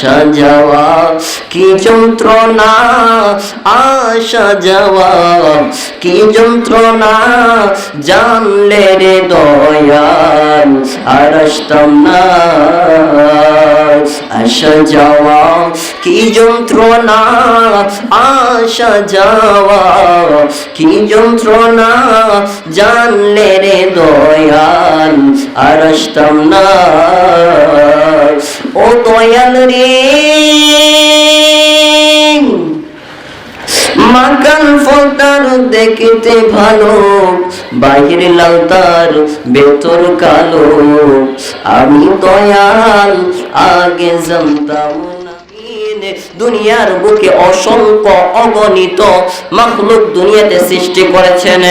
আসা যাওয়া, কি যন্ত্রণা? আসা যাওয়া, কি যন্ত্রণা? জানলে রে দয়াল, আর আসতাম না। আসা যাওয়া, কি যন্ত্রণা? আসা যাওয়া, কি যন্ত্রণা? জানলে রে দয়াল, আর আসতাম না। ও দয়াল রে। মাকাল ফলতার দেখিতে ভালো, বাহির লাল তার কালো। আমি দয়াল, আগে জানতাম দুনিয়ার বুকে অসংখ্য অগণিত মখলুক দুনিয়াতে সৃষ্টি করেছেন।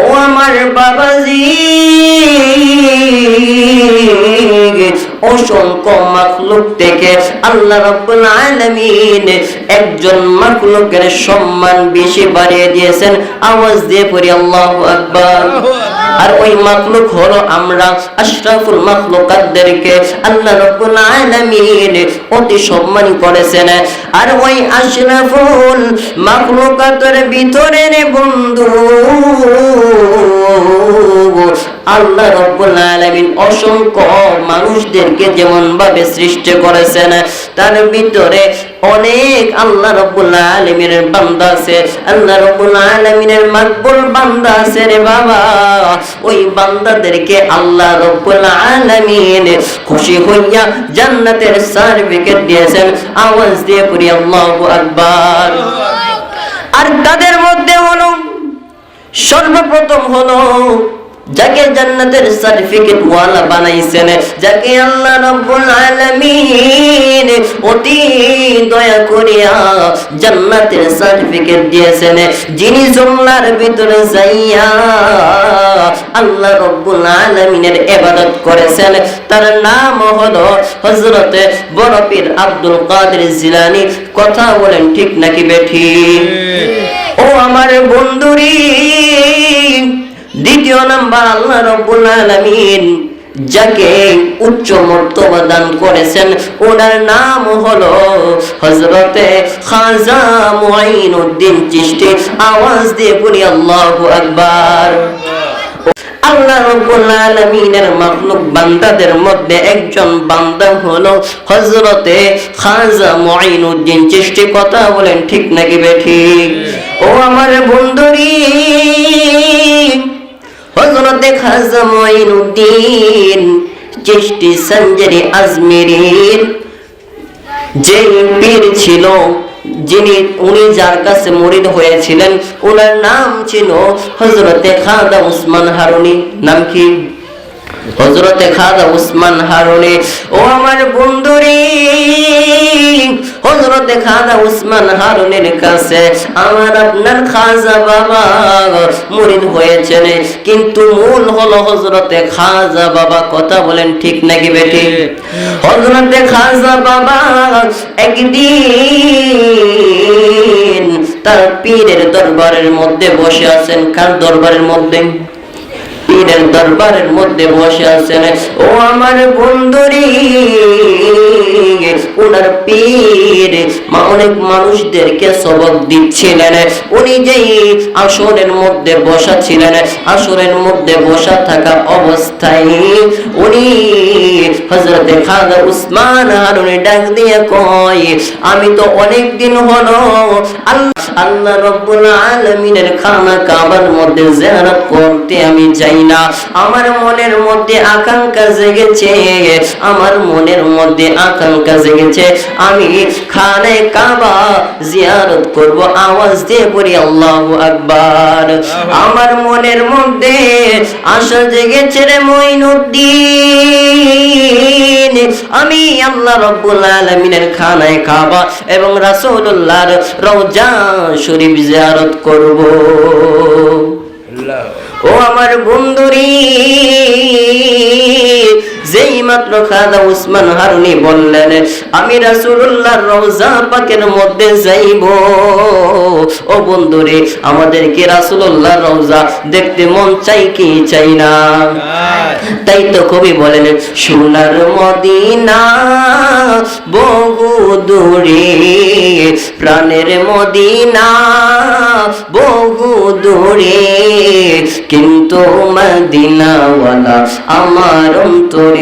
ও আমার বাবাজি, অসংখ্য মখলুক থেকে আল্লাহ রাব্বুল আলামিন একজন মখলুকের সম্মান বেশি বাড়িয়ে দিয়েছেন। আওয়াজ দিয়ে পড়ি, আল্লাহু আকবার। আর ওই মাখলুক হলো আমরা। আশরাফুল মাখলুকাতদেরকে আল্লাহ রব্বুল আলামিন অতি সম্মান করেছেন। আর ওই আশরাফুল মাখলুকাতের ভিতরে বন্ধু আল্লাহ রব্বুল আলামিন অসংখ্য মানুষদেরকে যেমন ভাবে সৃষ্টি করেছেন তার ভিতরে অনেক আল্লাহ রব্বুল আলামিনের বান্দা আছে। আল্লাহ রব্বুল আলামিনের মাকবুল বান্দা আছে রে বাবা। ওই বান্দাদেরকে আল্লাহ রব্বুল আলামিন খুশি হইয়া জান্নাতের সার্টিফিকেট দিয়েছেন। আওয়াজ দিয়ে পড়ি আল্লাহু আকবার। আর তাদের মধ্যে হলো সর্বপ্রথম হলো যাকে জান্নাতের সার্টিফিকেট ওয়ালা বানাইছেন যাকে আল্লাহ রাব্বুল আলামিন অতি দয়া করিয়া জান্নাতের সার্টিফিকেট দিয়েছেন যিনি জুমলার ভিতরে যাইয়া আল্লাহ রাব্বুল আলামিনের ইবাদত করেছেন তার নাম হলো হযরতে বড় পীর আব্দুল কাদের জিলানী। কথা বলেন ঠিক নাকি বেঠি? ও আমার বন্ধুরি দ্বিতীয় নাম্বার আল্লাহ রব্বুল আলামিন, যাকে উচ্চ মর্তবা দান করেছেন, ওনার নাম হলো হযরতে খাজা মুঈনুদ্দিন চিশতি। আওয়াজ দিয়ে বলি, আল্লাহু আকবার। আল্লাহ রাব্বুল আলামিনের মাখলুক বান্দাদের মধ্যে একজন বান্দা হলো হযরতে খাজা মুঈনুদ্দিন চিশতি। কথা বলেন ঠিক নাকি বেঠিক ও আমার বন্ধুরি খাজা চিশতি সঞ্জরি যে পীর ছিল, যিনি, উনি যার কাছে মরিদ হয়েছিলেন ওনার নাম ছিল হজরতে খাদা উসমান হারুনি। নাম কি? হজরতে খাদা উসমান হারুনি ও আমার বন্ধুরে হজরতে খাদা উসমান হারুনের কাছে আমার আপনার খাজা বাবা মরিদ হয়েছেন। কিন্তু মূল হলো হজরতে খাজা বাবা কথা বলেন ঠিক নাকি বেটি হজরতে খাজা বাবা একদিন তার পীরের দরবারের মধ্যে বসে আছেন। কার দরবারের মধ্যে? পীরের দরবারের মধ্যে বসে আছেন। ও আমার বন্ধুরি, ওনার পীর, মা অনেক মানুষদেরকে সবক দিচ্ছিলেন। উনি যেই আসরের মধ্যে বসা ছিলেন আসরের মধ্যে বসা থাকা অবস্থায় উনি হজরতে খাজা উসমান হারুনি ডাক দিয়ে কয়, আমি তো অনেক দিন হলো আল্লাহ আল্লাহ রব্বুল আলামিনের খানা কাবার মধ্যে জিয়ারত করতে আমি যাই না। আমার মনের মধ্যে আকাঙ্ক্ষা জেগেছে আমার মনের মধ্যে আকাঙ্ক্ষা জেগেছে। আমি খানে কাবা জিয়ারত করব আওয়াজ দিয়ে পড়ি আল্লাহু আকবার। আমার মনের মধ্যে আশা জেগেছে রে মঈনুদ্দিন। আমি আল্লাহ রব্বুল আলামিনের খানায় কাবা এবং রাসূলুল্লাহর রওজা শরীফ জিয়ারত করব। ও আমার বন্ধুরি। যেই মাত্র খাদা উসমান হারুনি বললেন আমি রাসূলুল্লাহর রওজা পাকের মধ্যে যাইব। ও বন্ধুরে আমাদেরকে রাসূলুল্লাহর রওজা দেখতে মন চাই কি চাই না? তাই তো কবি বলেন সোনার মদিনা বহু দূরে প্রাণের মদিনা বহু দূরে কিন্তু মদিনাওয়ালা আমার অন্তরে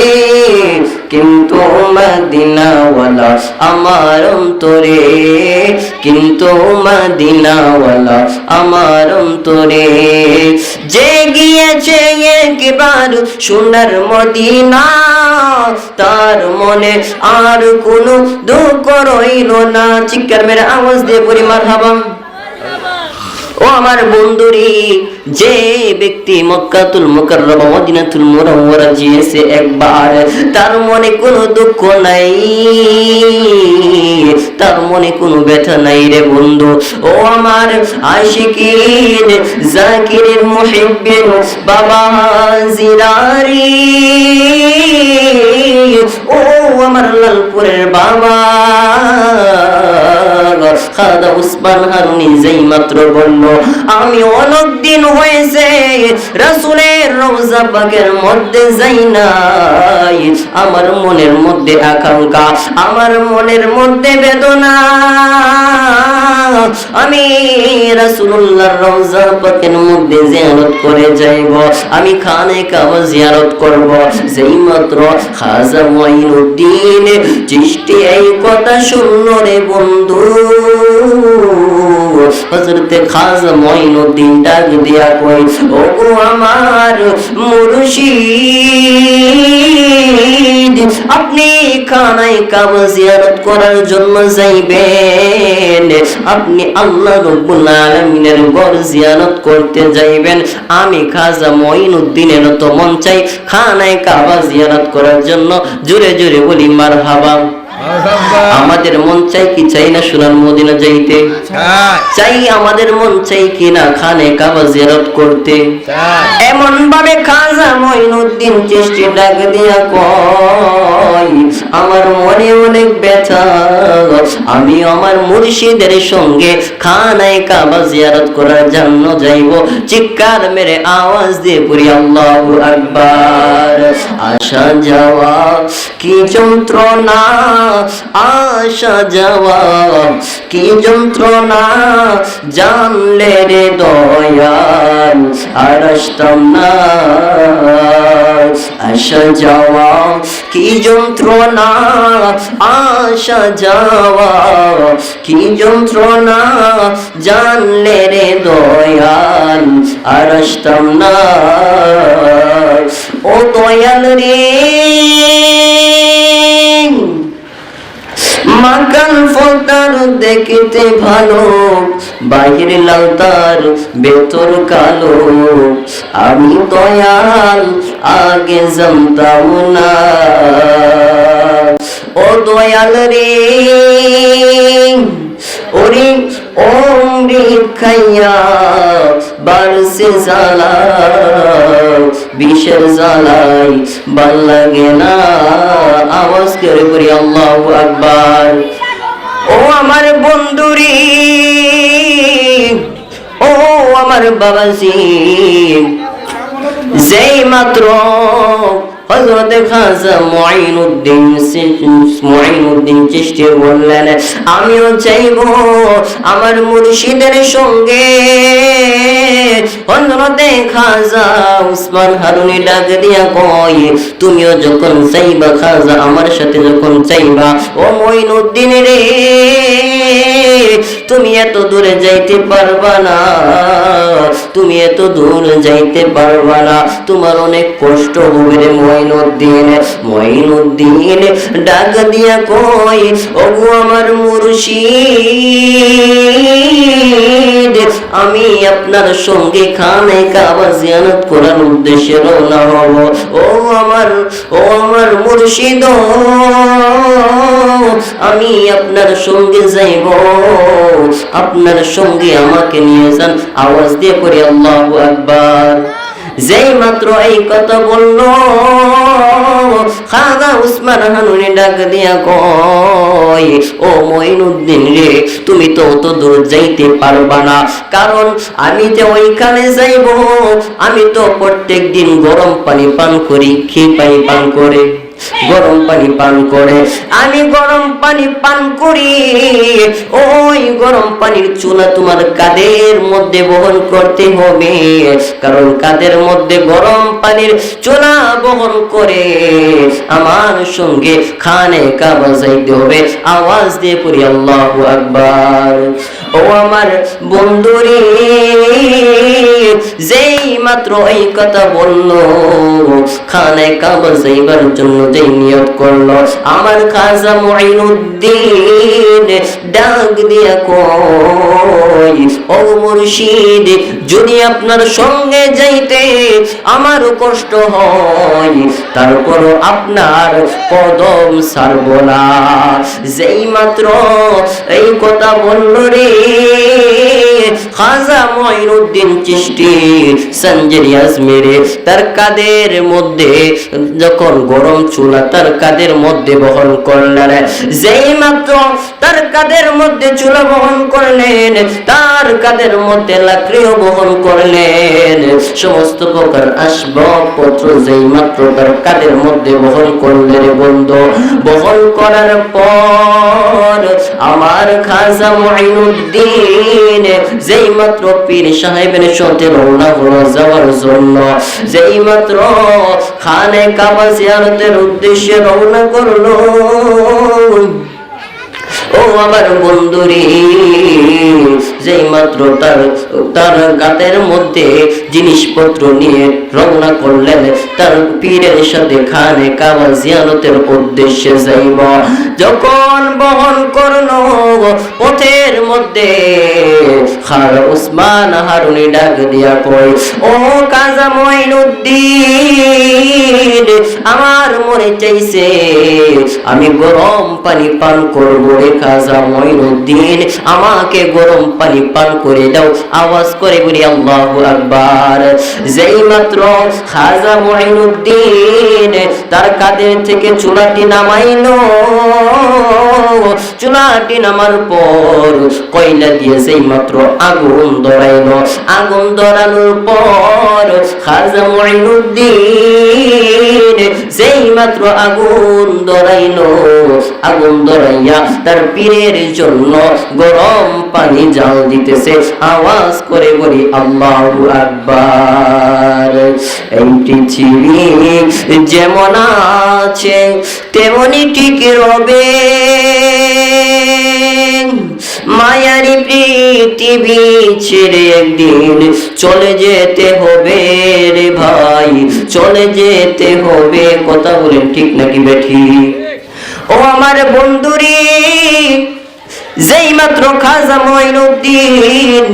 কিন্তু মদিনাওয়ালা আমার অন্তরে। কিন্তু মদিনাওয়ালা আমার অন্তরে। যে গিয়েছে একবার সোনার মদিনা, তার মনে আর কোনো দুঃখ রইল না। চিৎকার মেরে আওয়াজ দিয়ে পরি মার ও আমার বন্ধুরি, যে ব্যক্তি মক্কাতুল মুকাররমা, মদিনাতুল মুনাওয়ারা গিয়েছে একবার, তার মনে কোনো দুঃখ নাই। তার মনে কোনো ব্যথা নাই রে বন্ধু। ও আমার আশিকিন জাকিরিন মুহিব্বিন বাবা জিরারি ও আমার লালপুরের বাবা খাদা উসমান হারুনি যেই মাত্র বলল, আমি অনেক দিন হয়েছে রাসূলের রওজা পাকের মধ্যে যাই নাই। আমার মনের মধ্যে আকাঙ্ক্ষা, আমার মনের মধ্যে বেদনা। আমি রাসূলুল্লাহর রওজা পাকের মধ্যে জিয়ারত করে যাইব। আমি খানে কাবা জিয়ারত করব। যেই মাত্র খাজা মঈনুদ্দিন চিষ্টি এই কথা শুনলো রে বন্ধু। হজরতে কই ও গো আমার আপনি খানায় কাবা জিয়ারত করার জন্য যাইবেন। আপনি আল্লাহ রব্বুল আলামিনের ঘর জিয়ারত করতে যাইবেন। আমি খাজা মঈনুদ্দিনের তো মন চাই খানায় কাবা জিয়ারত করার জন্য। জোরে জোরে বলি, মারহাবা। আমাদের মন চাই কি চাই না সোনার মদিনা যাইতে? চাই। আমাদের মন চাই কি না খানে কাবা জিয়ারত করতে? এমন ভাবে খাজা মঈনুদ্দিন চেষ্টি ডাক দিয়া কয় আমার মনে অনেক ব্যথা। আমি আমার মুর্শিদের সঙ্গে খানায় কাবা জিয়ারত করার জন্য যাইব। চিৎকার মেরে আওয়াজ দিয়ে পড়ি আল্লাহু আকবার। আসা যাওয়া কি যন্ত্রণা? আসা যাওয়া কি যন্ত্রণা? জানলে রে দয়াল, আর আসতাম না। আসা যাওয়া, কি যন্ত্রণা? আসা যাওয়া, কি যন্ত্রণা? জানলে রে দয়াল, আর আসতাম না। ও দয়াল রে। মাকান ফলতার দেখতে ভালো বাহির লাল তার কালো। আমি দয়াল আগে জানতাম না। ও দয়াল রে। ওরে অমৃত খাইয়া বারসে জ্বালা, বিষের জ্বালাই, ভালো লাগে না আওয়াজ করে করি আল্লাহ আকবার। ও আমার বন্ধুরি ও আমার বাবাজি, যেই মাত্র হযরতে খাজা মুঈনুদ্দিন মুঈনুদ্দিন চিশতি বললেন, আমিও চাইব আমার মুর্শিদের সঙ্গে। হযরতে খাজা উসমান হারুনি ডাক দিয়া কয়, তুমিও যখন চাইবা খাজা, আমার সাথে যখন চাইবা, ও মুঈনুদ্দিন রে। তুমি এত দূরে যাইতে পারবা না। তুমি এত দূর যাইতে পারবা না। তোমার অনেক কষ্ট হবে রে মঈনুদ্দিন। মঈনুদ্দিন, ডাক দিয়া কই ওগো আমার মুর্শিদ, আমি আপনার সঙ্গে খানে কাবা জিয়ারত করার উদ্দেশ্যে রওনা হব। ও আমার ও আমার মুর্শিদ, আমি আপনার সঙ্গে আপনার সঙ্গে আমাকে নিয়ে যান। আওয়াজ দিয়ে আল্লাহু আকবার। যেই মাত্র এই কথা বলল খাজা উসমান হানুনি ডাক দিয়া কয়, ও রে, তুমি তো অত দূর যাইতে পারবা না। কারণ আমি যে ওইখানে যাইব, আমি তো প্রত্যেক দিন গরম পানি পান করি খি পানি পান করে। গরম পানি পান করে। আমি গরম পানি পান করি। ওই গরম পানির চুলা তোমার কাদের মধ্যে বহন করতে হবে? কারণ কাদের মধ্যে গরম পানির চুলা বহন করে, আমার সঙ্গে খানে কাবা যাইতে হবে। আওয়াজ দিয়ে পড়ি, আল্লাহু আকবার। ও আমার বন্ধুরে যেই মাত্র এই কথা বলল, খানে কাবা যাইবার জন্য যেই নিয়ত করল। আমার খাজা মুঈনুদ্দিন ডাক দিয়া কই ও মুর্শিদ, যদি আপনার সঙ্গে যাইতে আমারও কষ্ট হয়, তারপরও আপনার কদম ছাড়ব না। যেই মাত্র এই কথা বলল রে খাজা মঈনুদ্দিন তার কাদের মধ্যে, যখন গরম চুলা, তার কাদের মধ্যে বহন করলেন? যেই মাত্র তার কাদের মধ্যে চুলা বহন করলেন, তার কাদের মধ্যে লাকড়িও বহন করলেন? সমস্ত প্রকার আসবাবপত্র যেই মাত্র তার কাদের মধ্যে বহন করলেন বন্ধু, বহন করার পর আমার খাজা মঈনুদ্দিন যেই মাত্র পীর সাহেবের সাথে রওনা হলো যাওয়ার জন্য, যেই মাত্র খানে কাবা জিয়ারতের উদ্দেশ্যে রওনা করল। ও আমার বন্ধুরে যেই মাত্র তার তার গাতের মধ্যে জিনিসপত্র নিয়ে রওনা করলেন, তার পীরের সাথে খানে কাবা জিয়ারতের উদ্দেশ্যে যাইব। যখন বহন করল পথের মধ্যে খার উসমান হারুনি ডাক দিয়া কই ও কাজা মঈনুদ্দিন, আমার মনে চাইছে, আমি গরম পানি পান করব রে খাজা মঈনুদ্দিন, আমাকে গরম পানি পান করে দাও, আওয়াজ করে বলি, আল্লাহু আকবার। যেই মাত্র খাজা মঈনুদ্দিন তার কাঁধের থেকে চুলাটি নামাইলো চুলাটি নামার পর কয়লা দিয়ে সেই মাত্র আগুন ধরাইলো। আগুন ধরানোর পর খাজা মঈনুদ্দিন যেই মাত্র আগুন ধরাইলো, আগুন ধরাইয়া তার পীরের জন্য গরম পানি জাল দিতেছে। আওয়াজ করে বলি, আল্লাহু আকবার। এই পৃথিবী যেমন আছে, তেমনি ঠিক রবে। মায়ারি পৃথিবী ছেড়ে একদিন চলে যেতে হবে রে ভাই, চলে যেতে হবে। কথা বলেন ঠিক নাকি বেঠি ও আমার বন্ধুরি যেই মাত্র খাজা মঈনুদ্দিন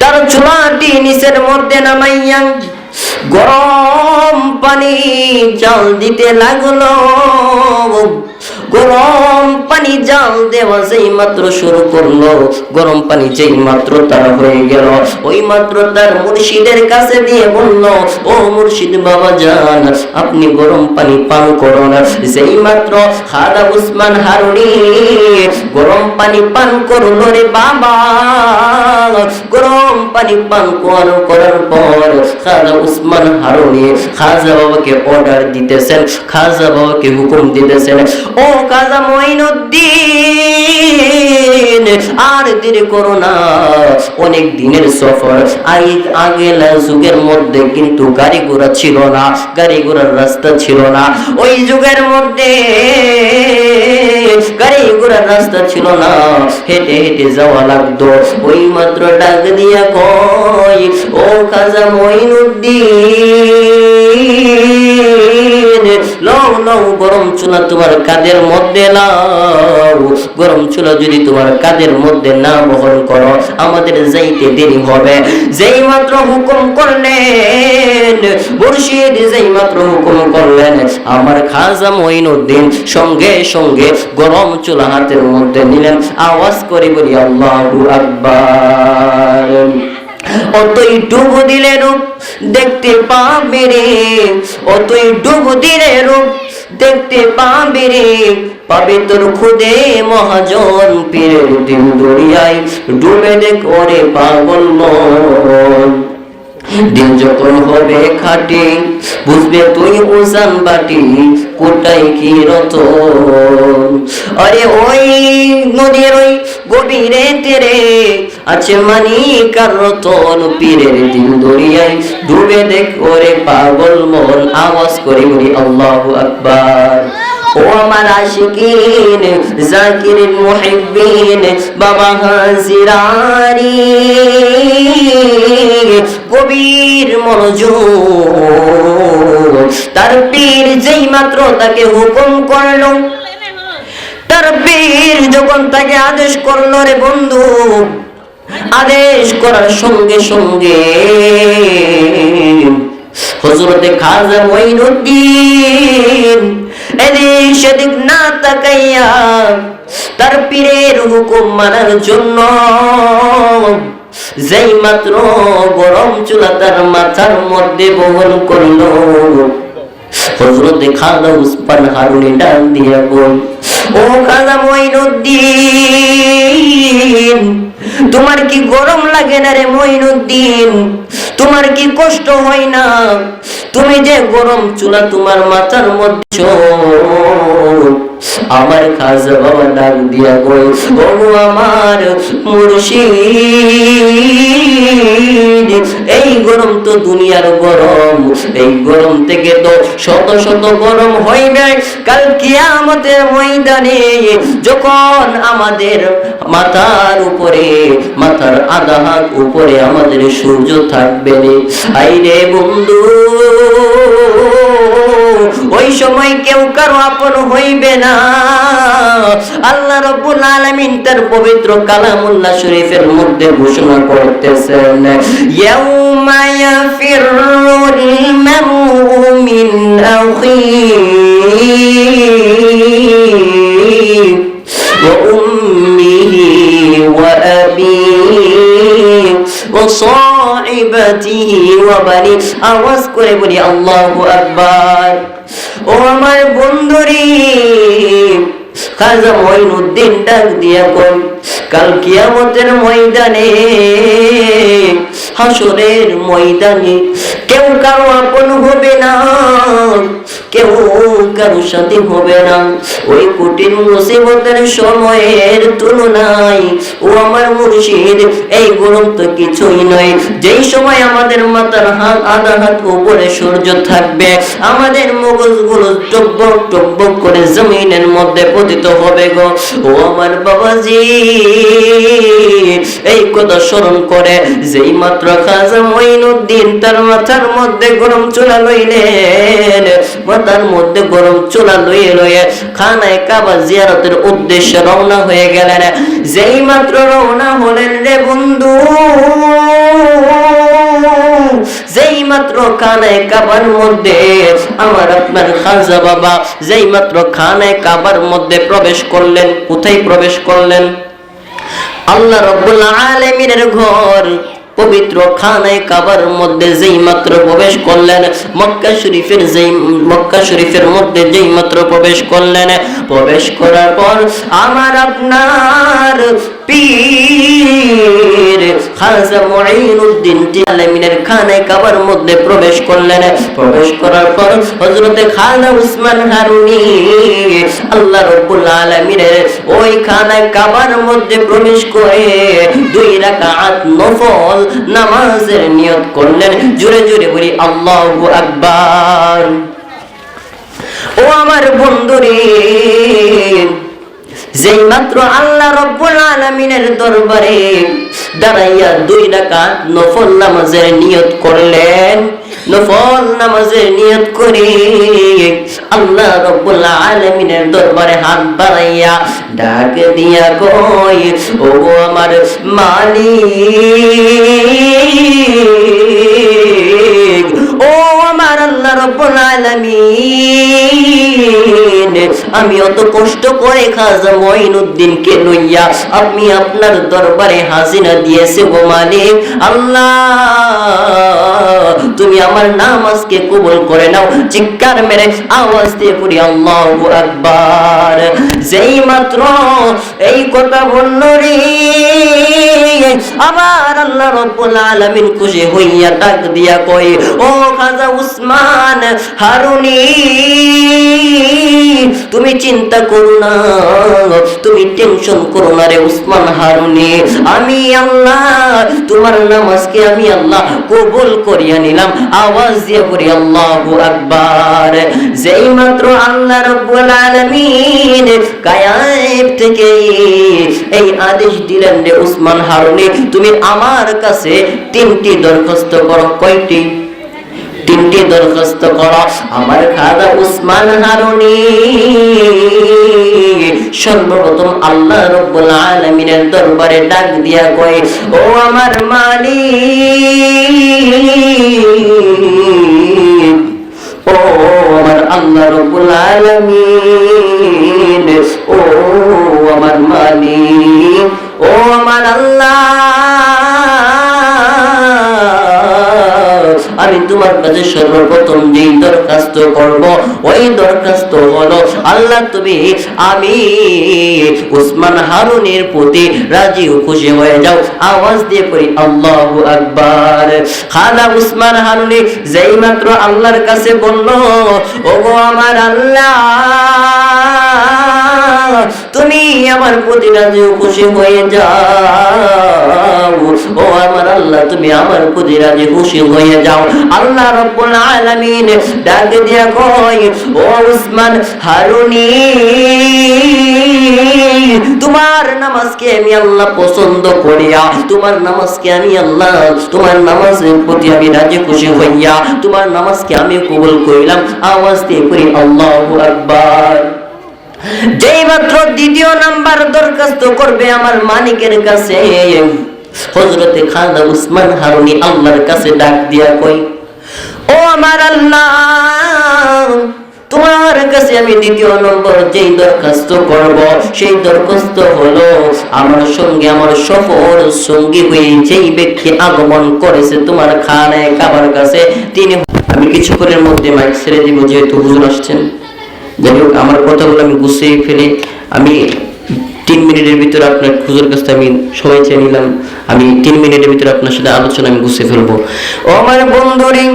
তার চুলাটি নিচের মধ্যে নামাইয়া গরম পানি জল দিতে লাগল। গরম পানি জাল দেওয়া যেই মাত্র শুরু করল, গরম পানি যেই মাত্র তার হয়ে গেল। ওই মাত্র তার মুর্শিদের কাছে দিয়ে বলল, ও মুর্শিদ বাবা যান আপনি গরম পানি পান করুন। যেই মাত্র খাদা উসমান হারুনি গরম পানি পান করল রে বাবা। গরম পানি পান করার পর খাজা উসমান হারুনি খাজা বাবাকে অর্ডার দিতেছেন, খাজা বাবাকে হুকুম দিতেছেন, ও খাজা মঈনুদ্দিন আর দেরি করো অনেক দিনের সফর। আগে যুগের মধ্যে কিন্তু গাড়ি ঘোড়া ছিল না, গাড়ি ঘোড়ার রাস্তা ছিল না। ওই যুগের মধ্যে গাড়ি ঘোড়ার রাস্তা ছিল না, হেঁটে হেঁটে যাওয়া লাগতো। ওই মাত্র ডাক দিয়া কয়, ও খাজা মঈনুদ্দিন গরম চুলা তোমার কাদের মধ্যে গরম চুলা যদি তোমার কাদের মধ্যে না বহন করো, আমাদের যাইতে দেরি হবে। যেই মাত্র হুকুম করলেন যেই মাত্র হুকুম করলেন, আমার খাজা মঈনুদ্দিন সঙ্গে সঙ্গে গরম চুলা হাতের মধ্যে নিলেন। আওয়াজ করে বলি, আল্লাহু আকবার। অতই ডুবু দিলে রূপ দেখতে পাবে রে, অতই ডুবু দিলে রূপ দেখতে পাবে রে। পাবে তোর খুদে মহাজন পীরের দিন দুনিয়ায় ডুবে দেখ ওরে পাগল মন। দিন যখন হবে খাটি, বুঝবে তুই উজান বাটি কোটাই কি রতন? আরে ওই নদীর ওই গভীরে তেরে আছে মানি কার রতন, পীরের দিন দরিয়ায় ডুবে দেখ ওরে পাগল মন, আওয়াজ করে বলি, আল্লাহু আকবার। ও আমার আশিকিন জাকিরিন মুহিব্বিন বাবা কবির মনোযোগ। তার পীর যেই মাত্র তাকে হুকুম করল, তার পীর যখন তাকে আদেশ করল, রে বন্ধু, আদেশ করার সঙ্গে সঙ্গে হজরতে খাজা মঈনুদ্দিন এদিক সেদিক না তাকাইয়া তার পীরের হুকুম মানার জন্য যেই মাত্র গরম চুলা তার মাথার মধ্যে বহন করল। হজরতে খাজা উসমান হারুনি ডাক দিয়া বল ও খাজা মঈনুদ্দিন তোমার কি গরম লাগে না রে মঈনুদ্দিন তোমার কি কষ্ট হয় না তুমি যে গরম চুলা তোমার মাথার মধ্যে। আমার খাজা বাবা ডাক দিয়া গই ও আমার মুর্শিদ, এই গরম তো দুনিয়ার গরম, এই গরম থেকে তো শত শত গরম হইবে কাল কিয়ামতের ময়দানে যখন আমাদের মাথার উপরে, মাথার আধা হাত উপরে আমাদের সূর্য থাকবে আইরে বন্ধু ওই সময় কেউ কারও আপন হইবে না। আল্লাহ রব্বুল আলামিন তার পবিত্র কালামুল্লাহ শরীফের মধ্যে ঘোষণা করতেছেন, ইয়াউমা ইয়াফিরুল মারউ মিন আখিহি দোয়া বাণী, আওয়াজ করে বলি, আল্লাহ আকবার। ও আমার বন্ধুরি খাজা মঈনুদ্দিন ডাক দিয়া কই কাল কিয়ামতের ময়দানে হাসরের ময়দানে কেউ কারও আপন হবে না। কেউ কারও সাথে হবে না। ওই কঠিন মুসিবতের সময়ের তুলনায় ও আমার মুর্শিদ, এই গরম তো কিছুই নয়। যেই সময় আমাদের মাথার হাত, আধা হাত উপরে সূর্য থাকবে, আমাদের মগজগুলো করে জমিনের মধ্যে পতিত হবে গো। ও আমার বাবাজি, এই কথা স্মরণ করে যেই মাত্র খাজা মঈনুদ্দিন তার মাথার মধ্যে গরম চুলা লইলেন মাথার মধ্যে গরম চুলা লইয়ে লইয়ে খানায় কাবা জিয়ারতের উদ্দেশ্যে রওনা হয়ে গেলেন। যেই মাত্র রওনা হলেন রে বন্ধু, যেই মাত্র খানায় কাবার মধ্যে আমার আপনার খাজা বাবা, যেই মাত্র খানায় কাবার মধ্যে প্রবেশ করলেন, কোথায় প্রবেশ করলেন? আল্লাহ রব্বুল আলামিনের ঘর পবিত্র খানায় কাবার মধ্যে যেই মাত্র প্রবেশ করলেন, মক্কা শরীফের যেই, মক্কা শরীফের মধ্যে যেই মাত্র প্রবেশ করলেন, প্রবেশ করার পর আমার আপনার পীর খাজা মধ্যে প্রবেশ করলেন। প্রবেশ করার পর হযরতে উসমান হারুনি আল্লাহ রাব্বুল আলামিনের ওই মধ্যে প্রবেশ করে দুই রাকাত নফল নামাজের নিয়ত করলেন। জোরে জোরে বলি, আল্লাহু আকবার। ও আমার বন্ধুরে যেই মাত্র আল্লাহ রব্বুল আলামিনের দরবারে দাঁড়াইয়া দুই রাকাত নফল নামাজের নিয়ত করলেন। নফল নামাজের নিয়ত করে আল্লাহ রব্বুল আলামিনের দরবারে হাত বাড়াইয়া ডাক দিয়া কই ও আমার মালিক রব্বুল আলামিন। আমি অত কষ্ট করে খাজা মঈনুদ্দিনকে লইয়া আমি আপনার দরবারে হাজিরা দিয়েছে গো মালিক। আল্লাহ, তুমি আমার নামাজকে কবুল করে নাও, চিৎকার মেরে আওয়াজ দিয়ে পড়ি আল্লাহু আকবার। যেই মাত্র এই কথা বলল রে, আবার আল্লাহ রব্বুল আলামিন খুশি হইয়া ডাক দিয়া কই ও খাজা উসমান হারুনি। তুমি চিন্তা করো না, তুমি টেনশন করো না রে উসমান হারুনি। আমি আল্লাহ, তোমার নামাজকে আমি আল্লাহ কবুল করিয়া নিলাম। আওয়াজ দিয়ে পড়ি, আল্লাহু আকবার। যেই মাত্র আল্লাহ রাব্বুল আলামিন গায়েব থেকে এই আদেশ দিলেন রে উসমান হারুনি, তুমি আমার কাছে তিনটি দরখাস্ত করো। কয়টি? তিনটি দরখাস্ত করো আমার খাদা উসমান হারুনি। সর্বপ্রথম আল্লাহ রব্বুল আলামিনের দরবারে ডাক দিয়া কয়, ও আমার মালিক, ও আমার আল্লাহ রব্বুল আলামিন, ও আমি তোমার কাছে সর্বপ্রথম যেই দরখাস্ত করব, ওই দরখাস্ত হলো, আল্লাহ তুমি আমি উসমান হারুনের প্রতি রাজি খুশি হয়ে যাও। আওয়াজ দিয়ে পড়ি, আল্লাহু আকবার। খালা উসমান হারুনি যেই মাত্র আল্লাহর কাছে বলল, ওগো আমার আল্লাহ, তুমি আমার প্রতি রাজি খুশি হয়ে যাও। ও আমার আল্লাহ, তুমি আমার প্রতি রাজি খুশি হয়ে যাও। আল্লাহ রব্বুল আলামিন ডাক দিয়া কই ও উসমান হারুনি, তোমার নামাজকে আমি আল্লাহ পছন্দ করিয়া, তোমার নামাজকে আমি আল্লাহ, তোমার নামাজের প্রতি আমি রাজি খুশি হইয়া, তোমার নামাজকে আমি কবুল করিলাম। আওয়াজ দিয়ে করি, আল্লাহু আকবার। যেই মাত্র দ্বিতীয় নাম্বার দরখাস্ত করবে আমার মালিকের কাছে হজরতে উসমান হারুনি আল্লাহর কাছে ডাক দিয়া কই ও আমার আল্লাহ, তোমার কাছে আমি দ্বিতীয় নম্বর যেই দরখাস্ত করব, সেই দরখাস্ত হলো আমার সঙ্গে আমার সফর সঙ্গী হয়ে যেই ব্যক্তি আগমন করেছে তোমার খানায় কাবার কাছে, তিনি আমি কিছুক্ষণের মধ্যে মাইক ছেড়ে দিব, যেহেতু হুজুর আসছেন। যাই হোক, আমার কথাগুলো আমি গুছিয়ে ফেলে। আমি তিন মিনিটের ভিতরে আপনার খুজুর কাছে আমি সময় চেয়ে নিলাম। আমি তিন মিনিটের ভিতরে আপনার সাথে আলোচনা আমি গুছিয়ে ফেলব। ও আমার বন্ধুরি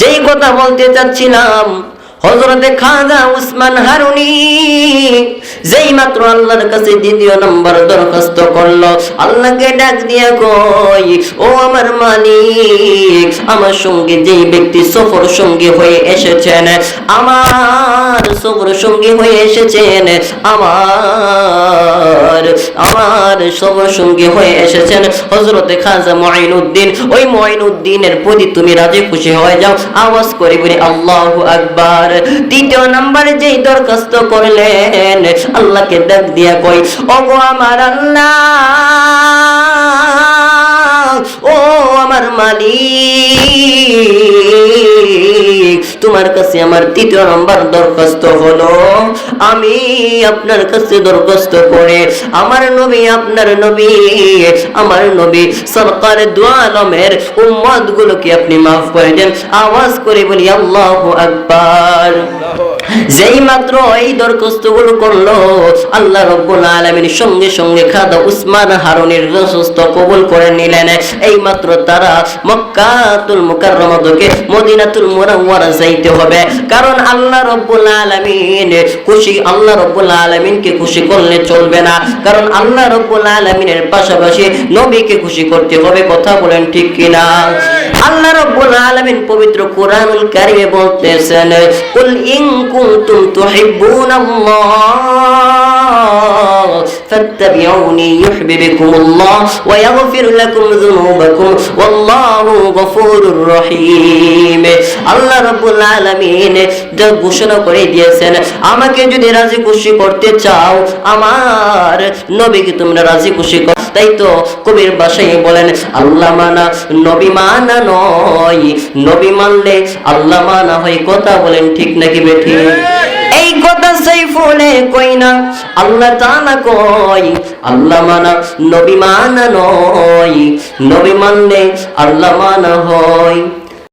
যেই কথা বলতে চাচ্ছিলাম হজরতে খাজা উসমান হারুনি যেই মাত্র আল্লাহর কাছে দ্বিতীয় নম্বর দরখাস্ত করল, আল্লাহকে ডাক দিয়া কই ও আমার মালিক, আমার সঙ্গে যেই ব্যক্তি সফর সঙ্গী হয়ে এসেছেন, আমার সফর সঙ্গী হয়ে এসেছেন, আমার আমার সফর সঙ্গী হয়ে এসেছেন হজরতে খাজা মঈনুদ্দিন। ওই মঈনুদ্দিনের প্রতি তুমি রাজি খুশি হয়ে যাও, আওয়াজ করে বলি, আল্লাহু আকবার। দ্বিতীয় নাম্বার যেই দরখাস্ত করলেন আল্লাহকে ডাক দিয়া কই ওগো আমার আল্লাহ, ও আমার মালিক, তোমার কাছে আমার তৃতীয় নম্বর দরখাস্ত হলো। আমি আপনার কাছে দরখাস্ত করে, আমার নবী আপনার নবী, আমার নবী সরকার দোয়ালমের উম্মত গুলোকে আপনি মাফ করে দেন। আওয়াজ করে বলি, আল্লাহু আকবার। যেই মাত্র এই দরখাস্তগুলো করল, আল্লাহ রব্বুল আলামিন সঙ্গে সঙ্গে খাদা উসমান হারুনের দরখাস্ত কবুল করে নিলেন। এই মাত্র তারা মক্কাতুল মুকাররমা থেকে মদিনাতুল মুনাওয়ারা যাইতে হবে। কারণ আল্লাহ রব্বুল আলামিন খুশি, আল্লাহ রব্বুল আলামিনকে খুশি করলে চলবে না। কারণ আল্লাহ রব্বুল আলামিনের পাশাপাশি নবীকে খুশি করতে হবে, কথা বলেন ঠিক কিনা? আল্লাহ রব্বুল আলামিন পবিত্র কোরআনুল কারিমে বলতেছেন কুল ইন কুনতুম তুহিব্বুনাল্লাহ। লাকুম যুনুবাকুম ওয়াল্লাহু গফুরুর রহিম আল্লাহ রাব্বুল আলামিন যা ঘোষণা করে দিয়েছেন, আমাকে যদি রাজি খুশি করতে চাও, আমার নবীকে তোমরা রাজি খুশি কর। তাই তো কবির বাসায় বলেন, আল্লাহ মানা, নবী মানা নয়। নবী মানলে আল্লাহ মানা হয় কথা বলেন ঠিক নাকি বেঠি এই কথা সেই ফোনে কই না? আল্লাহ তাআলা কই আল্লাহ মানা, নবী মানা নয়। নবী মানলে আল্লাহ মানা হয়।